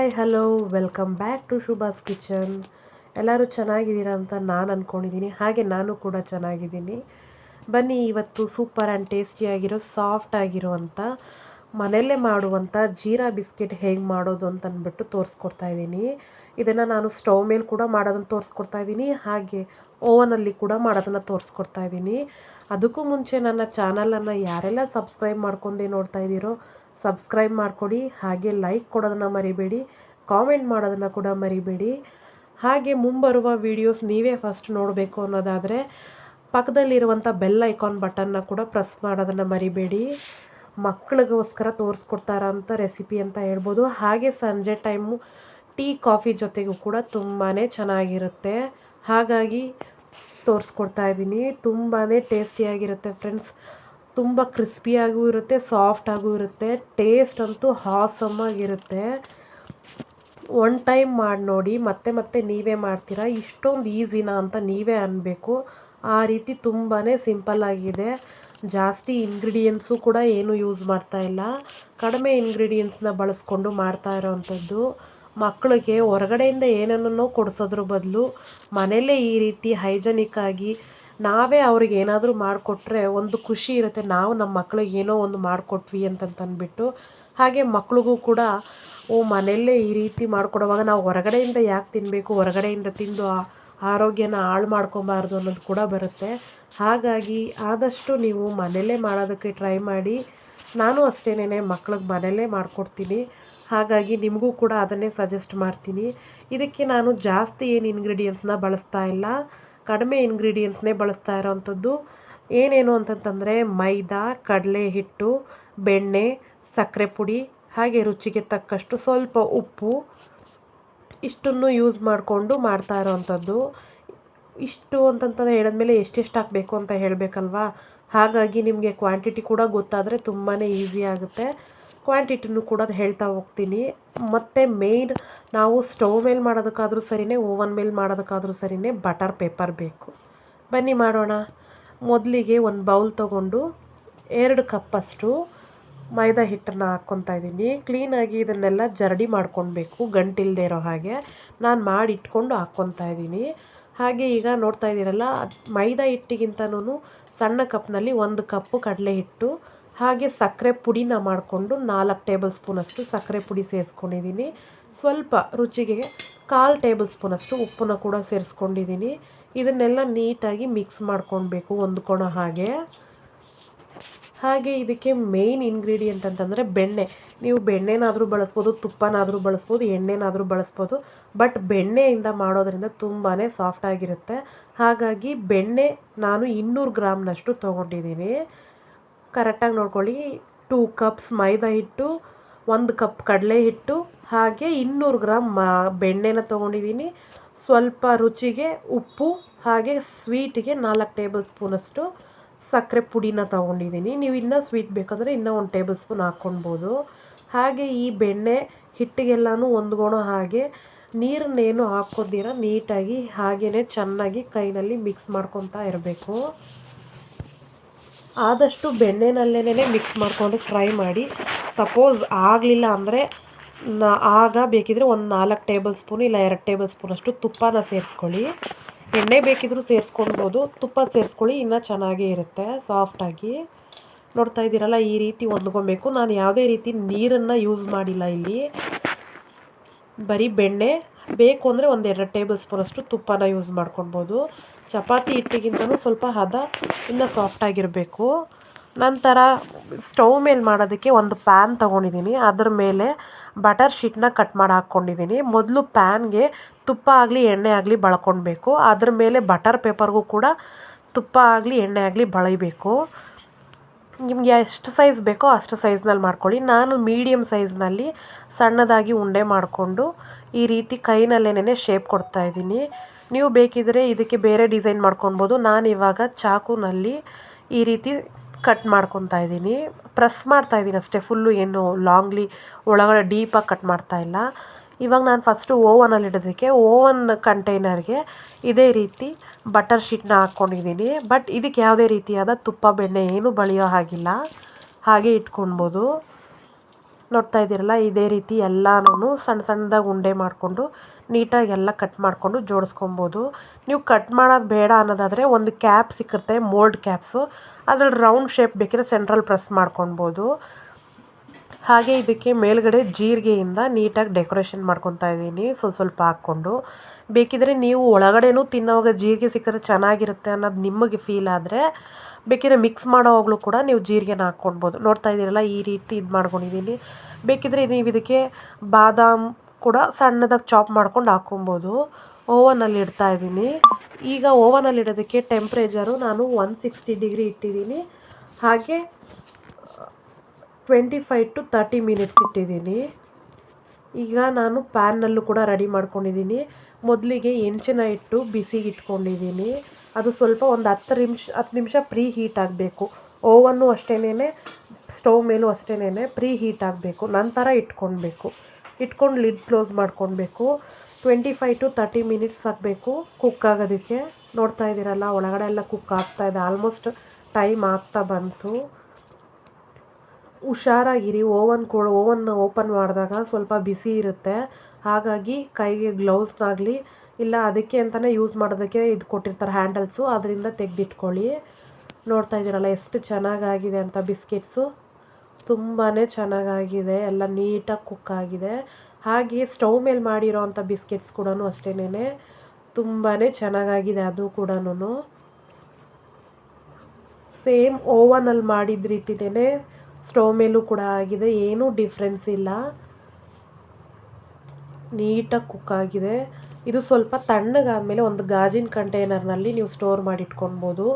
Hi, hello, welcome back to Shubha's kitchen. ಎಲ್ಲರೂ ಚೆನ್ನಾಗಿದ್ದೀರಾ ಅಂತ ನಾನು ಅಂದ್ಕೊಂಡಿದ್ದೀನಿ ಹಾಗೆ ನಾನು ಕೂಡ ಚೆನ್ನಾಗಿದ್ದೀನಿ. ಬನ್ನಿ, ಇವತ್ತು ಸೂಪರ್ ಆ್ಯಂಡ್ ಟೇಸ್ಟಿಯಾಗಿರೋ ಸಾಫ್ಟ್ ಆಗಿರುವಂಥ ಮನೆಯಲ್ಲೇ ಮಾಡುವಂಥ ಜೀರಾ ಬಿಸ್ಕೆಟ್ ಹೇಗೆ ಮಾಡೋದು ಅಂತ ಅಂದ್ಬಿಟ್ಟು ತೋರಿಸ್ಕೊಡ್ತಾ ಇದ್ದೀನಿ. ಇದನ್ನು ನಾನು ಸ್ಟವ್ ಮೇಲೆ ಕೂಡ ಮಾಡೋದನ್ನು ತೋರಿಸ್ಕೊಡ್ತಾ ಇದ್ದೀನಿ. ಹಾಗೆ ಓವನಲ್ಲಿ ಕೂಡ ಮಾಡೋದನ್ನು ತೋರಿಸ್ಕೊಡ್ತಾ ಇದ್ದೀನಿ. ಅದಕ್ಕೂ ಮುಂಚೆ ನನ್ನ ಚಾನಲನ್ನು ಯಾರೆಲ್ಲ ಸಬ್ಸ್ಕ್ರೈಬ್ ಮಾಡ್ಕೊಂಡೇ ನೋಡ್ತಾ ಇದ್ದೀರೋ ಸಬ್ಸ್ಕ್ರೈಬ್ ಮಾಡಿಕೊಡಿ, ಹಾಗೆ ಲೈಕ್ ಕೊಡೋದನ್ನು ಮರಿಬೇಡಿ ಕಾಮೆಂಟ್ ಮಾಡೋದನ್ನು ಕೂಡ ಮರಿಬೇಡಿ. ಹಾಗೆ ಮುಂಬರುವ ವೀಡಿಯೋಸ್ ನೀವೇ ಫಸ್ಟ್ ನೋಡಬೇಕು ಅನ್ನೋದಾದರೆ ಪಕ್ಕದಲ್ಲಿರುವಂಥ ಬೆಲ್ ಐಕಾನ್ ಬಟನ್ನ ಕೂಡ ಪ್ರೆಸ್ ಮಾಡೋದನ್ನು ಮರಿಬೇಡಿ. ಮಕ್ಕಳಿಗೋಸ್ಕರ ತೋರಿಸ್ಕೊಡ್ತಾರ ಅಂತ ರೆಸಿಪಿ ಅಂತ ಹೇಳ್ಬೋದು. ಹಾಗೆ ಸಂಜೆ ಟೈಮು ಟೀ ಕಾಫಿ ಜೊತೆಗೂ ಕೂಡ ತುಂಬಾ ಚೆನ್ನಾಗಿರುತ್ತೆ. ಹಾಗಾಗಿ ತೋರಿಸ್ಕೊಡ್ತಾ ಇದ್ದೀನಿ. ತುಂಬಾ ಟೇಸ್ಟಿಯಾಗಿರುತ್ತೆ ಫ್ರೆಂಡ್ಸ್ ತುಂಬ ಕ್ರಿಸ್ಪಿಯಾಗೂ ಇರುತ್ತೆ, ಸಾಫ್ಟಾಗೂ ಇರುತ್ತೆ ಟೇಸ್ಟ್ ಅಂತೂ ಹಾಸಮ್ಮಾಗಿರುತ್ತೆ ಒನ್ ಟೈಮ್ ಮಾಡಿ ನೋಡಿ, ಮತ್ತೆ ಮತ್ತೆ ನೀವೇ ಮಾಡ್ತೀರಾ? ಇಷ್ಟೊಂದು ಈಸಿನಾ ಅಂತ ನೀವೇ ಅನ್ನಬೇಕು ಆ ರೀತಿ ತುಂಬಾ ಸಿಂಪಲ್ಲಾಗಿದೆ ಜಾಸ್ತಿ ಇಂಗ್ರೀಡಿಯೆಂಟ್ಸು ಕೂಡ ಏನು ಯೂಸ್ ಮಾಡ್ತಾ ಇಲ್ಲ. ಕಡಿಮೆ ಇಂಗ್ರೀಡಿಯೆಂಟ್ಸ್ನ ಬಳಸ್ಕೊಂಡು ಮಾಡ್ತಾ ಇರೋವಂಥದ್ದು ಮಕ್ಕಳಿಗೆ ಹೊರಗಡೆಯಿಂದ ಏನನ್ನೋ ಕೊಡಿಸೋದ್ರ ಬದಲು ಮನೆಯಲ್ಲೇ ಈ ರೀತಿ ಹೈಜನಿಕ್ಕಾಗಿ ನಾವೇ ಅವ್ರಿಗೆ ಏನಾದರೂ ಮಾಡಿಕೊಟ್ರೆ ಒಂದು ಖುಷಿ ಇರುತ್ತೆ. ನಾವು ನಮ್ಮ ಮಕ್ಳಿಗೆ ಏನೋ ಒಂದು ಮಾಡಿಕೊಟ್ವಿ ಅಂತಂತಂದ್ಬಿಟ್ಟು ಹಾಗೆ ಮಕ್ಳಿಗೂ ಕೂಡ, ಓ, ಮನೆಯಲ್ಲೇ ಈ ರೀತಿ ಮಾಡಿಕೊಡುವಾಗ ನಾವು ಹೊರಗಡೆಯಿಂದ ಯಾಕೆ ತಿನ್ನಬೇಕು ಹೊರಗಡೆಯಿಂದ ತಿಂದು ಆರೋಗ್ಯನ ಹಾಳು ಮಾಡ್ಕೊಬಾರ್ದು ಅನ್ನೋದು ಕೂಡ ಬರುತ್ತೆ. ಹಾಗಾಗಿ ಆದಷ್ಟು ನೀವು ಮನೆಯಲ್ಲೇ ಮಾಡೋದಕ್ಕೆ ಟ್ರೈ ಮಾಡಿ. ನಾನು ಅಷ್ಟೇನೇ ಮಕ್ಳಿಗೆ ಮನೆಯಲ್ಲೇ ಮಾಡಿಕೊಡ್ತೀನಿ. ಹಾಗಾಗಿ ನಿಮಗೂ ಕೂಡ ಅದನ್ನೇ ಸಜೆಸ್ಟ್ ಮಾಡ್ತೀನಿ. ಇದಕ್ಕೆ ನಾನು ಜಾಸ್ತಿ ಏನು ಇಂಗ್ರೀಡಿಯೆಂಟ್ಸ್ನ ಬಳಸ್ತಾ ಇಲ್ಲ. ಕಡಿಮೆ ಇಂಗ್ರೀಡಿಯೆಂಟ್ಸ್ನೇ ಬಳಸ್ತಾ ಇರೋವಂಥದ್ದು ಏನೇನು ಅಂತಂತಂದರೆ ಮೈದಾ, ಕಡಲೆ ಹಿಟ್ಟು, ಬೆಣ್ಣೆ, ಸಕ್ಕರೆ ಪುಡಿ, ಹಾಗೆ ರುಚಿಗೆ ತಕ್ಕಷ್ಟು ಸ್ವಲ್ಪ ಉಪ್ಪು. ಇಷ್ಟನ್ನು ಯೂಸ್ ಮಾಡಿಕೊಂಡು ಮಾಡ್ತಾ ಇರೋವಂಥದ್ದು ಇಷ್ಟು ಅಂತಂತಂದು ಹೇಳಿದ್ಮೇಲೆ ಎಷ್ಟೆಷ್ಟು ಹಾಕಬೇಕು ಅಂತ ಹೇಳಬೇಕಲ್ವಾ? ಹಾಗಾಗಿ ನಿಮಗೆ ಕ್ವಾಂಟಿಟಿ ಕೂಡ ಗೊತ್ತಾದರೆ ತುಂಬಾ ಈಸಿ ಆಗುತ್ತೆ. ಕ್ವಾಂಟಿಟಿನೂ ಕೂಡ ಹೇಳ್ತಾ ಹೋಗ್ತೀನಿ. ಮತ್ತು ಮೇಯ್ನ್ ನಾವು ಸ್ಟವ್ ಮೇಲೆ ಮಾಡೋದಕ್ಕಾದರೂ ಸರಿಯೇ ಓವನ್ ಮೇಲೆ ಮಾಡೋದಕ್ಕಾದರೂ ಸರಿಯೇ ಬಟರ್ ಪೇಪರ್ ಬೇಕು. ಬನ್ನಿ ಮಾಡೋಣ. ಮೊದಲಿಗೆ ಒಂದು ಬೌಲ್ ತೊಗೊಂಡು ಎರಡು ಕಪ್ಪಷ್ಟು ಮೈದಾ ಹಿಟ್ಟನ್ನು ಹಾಕ್ಕೊತಾ ಇದ್ದೀನಿ. ಕ್ಲೀನಾಗಿ ಇದನ್ನೆಲ್ಲ ಜರಡಿ ಮಾಡ್ಕೊಳ್ಬೇಕು ಗಂಟಿಲ್ಲದೆ ಇರೋ ಹಾಗೆ. ನಾನು ಮಾಡಿ ಇಟ್ಕೊಂಡು ಹಾಕ್ಕೊತಾ ಇದ್ದೀನಿ. ಹಾಗೆ ಈಗ ನೋಡ್ತಾ ಇದ್ದೀರಲ್ಲ, ಮೈದಾ ಹಿಟ್ಟಿಗಿಂತನೂ ಸಣ್ಣ ಕಪ್ನಲ್ಲಿ ಒಂದು ಕಪ್ಪು ಕಡಲೆ ಹಿಟ್ಟು ಹಾಗೆ ಸಕ್ಕರೆ ಪುಡಿನ ಮಾಡಿಕೊಂಡು ನಾಲ್ಕು ಟೇಬಲ್ ಸ್ಪೂನಷ್ಟು ಸಕ್ಕರೆ ಪುಡಿ ಸೇರಿಸ್ಕೊಂಡಿದ್ದೀನಿ. ಸ್ವಲ್ಪ ರುಚಿಗೆ ಕಾಲು ಟೇಬಲ್ ಸ್ಪೂನಷ್ಟು ಉಪ್ಪನ್ನ ಕೂಡ ಸೇರಿಸ್ಕೊಂಡಿದ್ದೀನಿ. ಇದನ್ನೆಲ್ಲ ನೀಟಾಗಿ ಮಿಕ್ಸ್ ಮಾಡ್ಕೊಳ್ಬೇಕು ಹೊಂದ್ಕೊಳೋ ಹಾಗೆ. ಹಾಗೆ ಇದಕ್ಕೆ ಮೇಯ್ನ್ ಇಂಗ್ರೀಡಿಯೆಂಟ್ ಅಂತಂದರೆ ಬೆಣ್ಣೆ. ನೀವು ಬೆಣ್ಣೆನಾದರೂ ಬಳಸ್ಬೋದು, ತುಪ್ಪನಾದರೂ ಬಳಸ್ಬೋದು, ಎಣ್ಣೆನಾದರೂ ಬಳಸ್ಬೋದು, ಬಟ್ ಬೆಣ್ಣೆಯಿಂದ ಮಾಡೋದರಿಂದ ತುಂಬಾ ಸಾಫ್ಟಾಗಿರುತ್ತೆ ಹಾಗಾಗಿ ಬೆಣ್ಣೆ ನಾನು ಇನ್ನೂರು ಗ್ರಾಮ್ನಷ್ಟು ತೊಗೊಂಡಿದ್ದೀನಿ. ಕರೆಕ್ಟಾಗಿ ನೋಡ್ಕೊಳ್ಳಿ. ಟೂ ಕಪ್ಸ್ ಮೈದಾ ಹಿಟ್ಟು, ಒಂದು ಕಪ್ ಕಡಲೆ ಹಿಟ್ಟು, ಹಾಗೆ ಇನ್ನೂರು ಗ್ರಾಮ್ ಮ, ಬೆಣ್ಣೆನ ತೊಗೊಂಡಿದ್ದೀನಿ. ಸ್ವಲ್ಪ ರುಚಿಗೆ ಉಪ್ಪು, ಹಾಗೆ ಸ್ವೀಟಿಗೆ ನಾಲ್ಕು ಟೇಬಲ್ ಸ್ಪೂನಷ್ಟು ಸಕ್ಕರೆ ಪುಡಿನ ತೊಗೊಂಡಿದ್ದೀನಿ. ನೀವು ಇನ್ನೂ ಸ್ವೀಟ್ ಬೇಕಂದರೆ ಇನ್ನೂ ಒಂದು ಟೇಬಲ್ ಸ್ಪೂನ್ ಹಾಕ್ಕೊಳ್ಬೋದು. ಹಾಗೆ ಈ ಬೆಣ್ಣೆ ಹಿಟ್ಟಿಗೆಲ್ಲನೂ ಹೊಂದ್ಕೊಳೋ ಹಾಗೆ ನೀರನ್ನೇನು ಹಾಕೋದಿರ ನೀಟಾಗಿ ಹಾಗೆಯೇ ಚೆನ್ನಾಗಿ ಕೈನಲ್ಲಿ ಮಿಕ್ಸ್ ಮಾಡ್ಕೊತಾ ಇರಬೇಕು. ಆದಷ್ಟು ಬೆಣ್ಣೆನಲ್ಲೇನೇ ಮಿಕ್ಸ್ ಮಾಡಿಕೊಂಡು ಫ್ರೈ ಮಾಡಿ. ಸಪೋಸ್ ಆಗಲಿಲ್ಲ ಅಂದರೆ ನಾ, ಆಗ ಬೇಕಿದ್ರೆ ಒಂದು ನಾಲ್ಕು ಟೇಬಲ್ ಸ್ಪೂನ್ ಇಲ್ಲ ಎರಡು ಟೇಬಲ್ ಸ್ಪೂನಷ್ಟು ತುಪ್ಪನ ಸೇರಿಸ್ಕೊಳ್ಳಿ. ಎಣ್ಣೆ ಬೇಕಿದ್ರೂ ಸೇರಿಸ್ಕೊಳ್ಬೋದು, ತುಪ್ಪ ಸೇರಿಸ್ಕೊಳ್ಳಿ, ಇನ್ನೂ ಚೆನ್ನಾಗೇ ಇರುತ್ತೆ ಸಾಫ್ಟಾಗಿ ನೋಡ್ತಾ ಇದ್ದೀರಲ್ಲ, ಈ ರೀತಿ ಹೊಂದ್ಕೊಬೇಕು. ನಾನು ಯಾವುದೇ ರೀತಿ ನೀರನ್ನು ಯೂಸ್ ಮಾಡಿಲ್ಲ ಇಲ್ಲಿ. ಬರೀ ಬೆಣ್ಣೆ, ಬೇಕು ಅಂದರೆ ಒಂದು ಎರಡು ಟೇಬಲ್ ಸ್ಪೂನಷ್ಟು ತುಪ್ಪನ ಯೂಸ್ ಮಾಡ್ಕೊಳ್ಬೋದು. ಚಪಾತಿ ಹಿಟ್ಟಿಗಿಂತಲೂ ಸ್ವಲ್ಪ ಹದ, ಇನ್ನೂ ಸಾಫ್ಟಾಗಿರಬೇಕು ನಂತರ ಸ್ಟೌವ್ ಮೇಲೆ ಮಾಡೋದಕ್ಕೆ ಒಂದು ಪ್ಯಾನ್ ತೊಗೊಂಡಿದ್ದೀನಿ. ಅದ್ರ ಮೇಲೆ ಬಟರ್ ಶೀಟ್ನ ಕಟ್ ಮಾಡಿ ಹಾಕ್ಕೊಂಡಿದ್ದೀನಿ. ಮೊದಲು ಪ್ಯಾನ್ಗೆ ತುಪ್ಪ ಆಗಲಿ, ಎಣ್ಣೆ ಆಗಲಿ ಬಳ್ಕೊಳ್ಬೇಕು ಅದ್ರ ಮೇಲೆ ಬಟರ್ ಪೇಪರ್ಗೂ ಕೂಡ ತುಪ್ಪ ಆಗಲಿ, ಎಣ್ಣೆ ಆಗಲಿ ಬಳಿಬೇಕು ನಿಮಗೆ ಎಷ್ಟು ಸೈಜ್ ಬೇಕೋ ಅಷ್ಟು ಸೈಜ್ನಲ್ಲಿ ಮಾಡ್ಕೊಳ್ಳಿ. ನಾನು ಮೀಡಿಯಮ್ ಸೈಜ್ನಲ್ಲಿ ಸಣ್ಣದಾಗಿ ಉಂಡೆ ಮಾಡಿಕೊಂಡು ಈ ರೀತಿ ಕೈನಲ್ಲೇನೇ ಶೇಪ್ ಕೊಡ್ತಾಯಿದ್ದೀನಿ ನೀವು ಬೇಕಿದ್ದರೆ ಇದಕ್ಕೆ ಬೇರೆ ಡಿಸೈನ್ ಮಾಡ್ಕೊಳ್ಬೋದು. ನಾನು ಇವಾಗ ಚಾಕುನಲ್ಲಿ ಈ ರೀತಿ ಕಟ್ ಮಾಡ್ಕೊತಾ ಇದ್ದೀನಿ. ಪ್ರೆಸ್ ಮಾಡ್ತಾ ಇದ್ದೀನಿ ಅಷ್ಟೇ ಫುಲ್ಲು ಏನು ಲಾಂಗ್ಲಿ ಒಳಗಡೆ ಡೀಪಾಗಿ ಕಟ್ ಮಾಡ್ತಾ ಇಲ್ಲ. ಇವಾಗ ನಾನು ಫಸ್ಟು ಓವನಲ್ಲಿ ಇಡೋದಕ್ಕೆ ಓವನ್ ಕಂಟೈನರ್ಗೆ ಇದೇ ರೀತಿ ಬಟರ್ ಶೀಟ್ನ ಹಾಕ್ಕೊಂಡಿದ್ದೀನಿ. ಬಟ್ ಇದಕ್ಕೆ ಯಾವುದೇ ರೀತಿಯಾದ ತುಪ್ಪ, ಬೆಣ್ಣೆ ಏನು ಬಳಿಯೋ ಹಾಗಿಲ್ಲ. ಹಾಗೆ ಇಟ್ಕೊಳ್ಬೋದು. ನೋಡ್ತಾ ಇದ್ದೀರಲ್ಲ, ಇದೇ ರೀತಿ ಎಲ್ಲನೂ ಸಣ್ಣ ಸಣ್ಣದಾಗಿ ಉಂಡೆ ಮಾಡಿಕೊಂಡು ನೀಟಾಗಿ ಎಲ್ಲ ಕಟ್ ಮಾಡಿಕೊಂಡು ಜೋಡಿಸ್ಕೊಬೋದು. ನೀವು ಕಟ್ ಮಾಡೋದು ಬೇಡ ಅನ್ನೋದಾದರೆ ಒಂದು ಕ್ಯಾಪ್ ಸಿಕ್ಕುತ್ತೆ, ಮೋಲ್ಡ್ ಕ್ಯಾಪ್ಸು. ಅದ್ರಲ್ಲಿ ರೌಂಡ್ ಶೇಪ್ ಬೇಕಿದ್ರೆ ಸೆಂಟ್ರಲ್ ಪ್ರೆಸ್ ಮಾಡ್ಕೊಳ್ಬೋದು. ಹಾಗೆ ಇದಕ್ಕೆ ಮೇಲ್ಗಡೆ ಜೀರಿಗೆಯಿಂದ ನೀಟಾಗಿ ಡೆಕೋರೇಷನ್ ಮಾಡ್ಕೊತಾ ಇದ್ದೀನಿ, ಸ್ವಲ್ಪ ಸ್ವಲ್ಪ ಹಾಕ್ಕೊಂಡು. ಬೇಕಿದ್ರೆ ನೀವು ಒಳಗಡೆನೂ ತಿನ್ನೋವಾಗ ಜೀರಿಗೆ ಸಿಕ್ಕಿದ್ರೆ ಚೆನ್ನಾಗಿರುತ್ತೆ ಅನ್ನೋದು ನಿಮಗೆ ಫೀಲ್ ಆದರೆ, ಬೇಕಿದ್ರೆ ಮಿಕ್ಸ್ ಮಾಡೋವಾಗಲೂ ಕೂಡ ನೀವು ಜೀರಿಗೆನ ಹಾಕ್ಕೊಳ್ಬೋದು. ನೋಡ್ತಾ ಇದ್ದೀರಲ್ಲ, ಈ ರೀತಿ ಇದು ಮಾಡ್ಕೊಂಡಿದ್ದೀನಿ ಬೇಕಿದ್ರೆ ನೀವು ಇದಕ್ಕೆ ಬಾದಾಮ್ ಕೂಡ ಸಣ್ಣದಾಗಿ ಚಾಪ್ ಮಾಡ್ಕೊಂಡು ಹಾಕೊಬೋದು ಓವನಲ್ಲಿ ಇಡ್ತಾ ಇದ್ದೀನಿ. ಈಗ ಓವನಲ್ಲಿ ಇಡೋದಕ್ಕೆ ಟೆಂಪ್ರೇಚರು ನಾನು ಒನ್ ಸಿಕ್ಸ್ಟಿ ಡಿಗ್ರಿ ಇಟ್ಟಿದ್ದೀನಿ. ಹಾಗೆ, twenty five to thirty minutes ಇಟ್ಟಿದ್ದೀನಿ. ಈಗ ನಾನು ಪ್ಯಾನ್ನಲ್ಲೂ ಕೂಡ ರೆಡಿ ಮಾಡ್ಕೊಂಡಿದ್ದೀನಿ. ಮೊದಲಿಗೆ ಹೆಂಚಿನ ಇಟ್ಟು ಬಿಸಿಗೆ ಇಟ್ಕೊಂಡಿದ್ದೀನಿ. ಅದು ಸ್ವಲ್ಪ ಒಂದು ಹತ್ತು ನಿಮಿಷ ಹತ್ತು ನಿಮಿಷ ಪ್ರೀ ಹೀಟ್ ಆಗಬೇಕು. ಓವನ್ನು ಅಷ್ಟೇನೇ ಸ್ಟವ್ ಮೇಲೂ ಅಷ್ಟೇನೇ ಪ್ರೀ ಹೀಟ್ ಆಗಬೇಕು. ನಂತರ ಇಟ್ಕೊಳ್ಬೇಕು. ಇಟ್ಕೊಂಡು ಲಿಡ್ ಕ್ಲೋಸ್ ಮಾಡ್ಕೊಳ್ಬೇಕು. Twenty five to thirty minutes ಆಗಬೇಕು ಕುಕ್ ಆಗೋದಕ್ಕೆ. ನೋಡ್ತಾ ಇದ್ದೀರಲ್ಲ, ಒಳಗಡೆ ಎಲ್ಲ ಕುಕ್ ಆಗ್ತಾ ಇದೆ. ಆಲ್ಮೋಸ್ಟ್ ಟೈಮ್ ಆಗ್ತಾ ಬಂತು. ಹುಷಾರಾಗಿರಿ. ಓವನ್ ಕೊ ಓವನ್ ಓಪನ್ ಮಾಡಿದಾಗ ಸ್ವಲ್ಪ ಬಿಸಿ ಇರುತ್ತೆ. ಹಾಗಾಗಿ ಕೈಗೆ ಗ್ಲೌಸ್ನಾಗಲಿ ಇಲ್ಲ ಅದಕ್ಕೆ ಅಂತಲೇ ಯೂಸ್ ಮಾಡೋದಕ್ಕೆ ಇದು ಕೊಟ್ಟಿರ್ತಾರೆ ಹ್ಯಾಂಡಲ್ಸು ಅದರಿಂದ ತೆಗೆದಿಟ್ಕೊಳ್ಳಿ. ನೋಡ್ತಾ ಇದ್ದೀರಲ್ಲ, ಎಷ್ಟು ಚೆನ್ನಾಗಾಗಿದೆ ಅಂತ ಬಿಸ್ಕೆಟ್ಸು ತುಂಬಾ ಚೆನ್ನಾಗಾಗಿದೆ, ಎಲ್ಲ ನೀಟಾಗಿ ಕುಕ್ ಆಗಿದೆ ಹಾಗೆ ಸ್ಟವ್ ಮೇಲೆ ಮಾಡಿರೋ ಅಂಥ ಬಿಸ್ಕೆಟ್ಸ್ ಕೂಡ ಅಷ್ಟೇನೆ ತುಂಬಾ ಚೆನ್ನಾಗಾಗಿದೆ ಅದು ಕೂಡ ಸೇಮ್ ಓವನಲ್ಲಿ ಮಾಡಿದ ರೀತಿನೇ ಸ್ಟವ್ ಮೇಲೂ ಕೂಡ ಆಗಿದೆ, ಏನೂ ಡಿಫ್ರೆನ್ಸ್ ಇಲ್ಲ. ನೀಟಾಗಿ ಕುಕ್ ಆಗಿದೆ ಇದು ಸ್ವಲ್ಪ ತಣ್ಣಗಾದಮೇಲೆ ಒಂದು ಗಾಜಿನ ಕಂಟೈನರ್ನಲ್ಲಿ ನೀವು ಸ್ಟೋರ್ ಮಾಡಿ ಇಟ್ಕೊಳ್ಬೋದು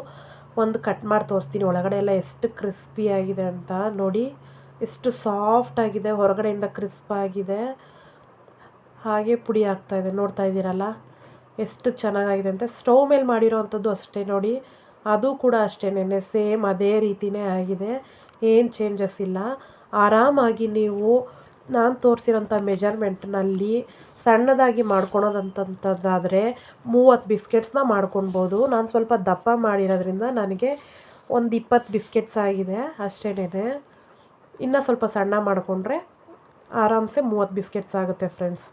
ಒಂದು ಕಟ್ ಮಾಡಿ ತೋರಿಸ್ತೀನಿ. ಒಳಗಡೆ ಎಲ್ಲ ಎಷ್ಟು ಕ್ರಿಸ್ಪಿ ಆಗಿದೆ ಅಂತ ನೋಡಿ. ಎಷ್ಟು ಸಾಫ್ಟ್ ಆಗಿದೆ, ಹೊರಗಡೆಯಿಂದ ಕ್ರಿಸ್ಪ್ ಆಗಿದೆ. ಹಾಗೆ ಪುಡಿ ಆಗ್ತಾ ಇದೆ. ನೋಡ್ತಾ ಇದ್ದೀರಲ್ಲ? ಎಷ್ಟು ಚೆನ್ನಾಗಿದೆ ಅಂತ. ಸ್ಟವ್ ಮೇಲೆ ಮಾಡಿರೋ ಅಂಥದ್ದು ಅಷ್ಟೇ ನೋಡಿ. ಅದು ಕೂಡ ಅಷ್ಟೇನೆ ಸೇಮ್ ಅದೇ ರೀತಿಯೇ ಆಗಿದೆ. ಏನು ಚೇಂಜಸ್ ಇಲ್ಲ. ಆರಾಮಾಗಿ ನೀವು, ನಾನು ತೋರಿಸಿರೋಂಥ ಮೆಜರ್ಮೆಂಟ್ನಲ್ಲಿ ಸಣ್ಣದಾಗಿ ಮಾಡ್ಕೊಳೋದಂಥದ್ದಾದರೆ ಮೂವತ್ತು ಬಿಸ್ಕೆಟ್ಸ್ನ ಮಾಡ್ಕೊಳ್ಬೋದು. ನಾನು ಸ್ವಲ್ಪ ದಪ್ಪ ಮಾಡಿರೋದ್ರಿಂದ ನನಗೆ ಒಂದು ಇಪ್ಪತ್ತು ಬಿಸ್ಕೆಟ್ಸ್ ಆಗಿದೆ ಅಷ್ಟೇನೆ ಇನ್ನೂ ಸ್ವಲ್ಪ ಸಣ್ಣ ಮಾಡಿಕೊಂಡ್ರೆ ಆರಾಮ್ಸೆ ಮೂವತ್ತು ಬಿಸ್ಕೆಟ್ಸ್ ಆಗುತ್ತೆ ಫ್ರೆಂಡ್ಸ್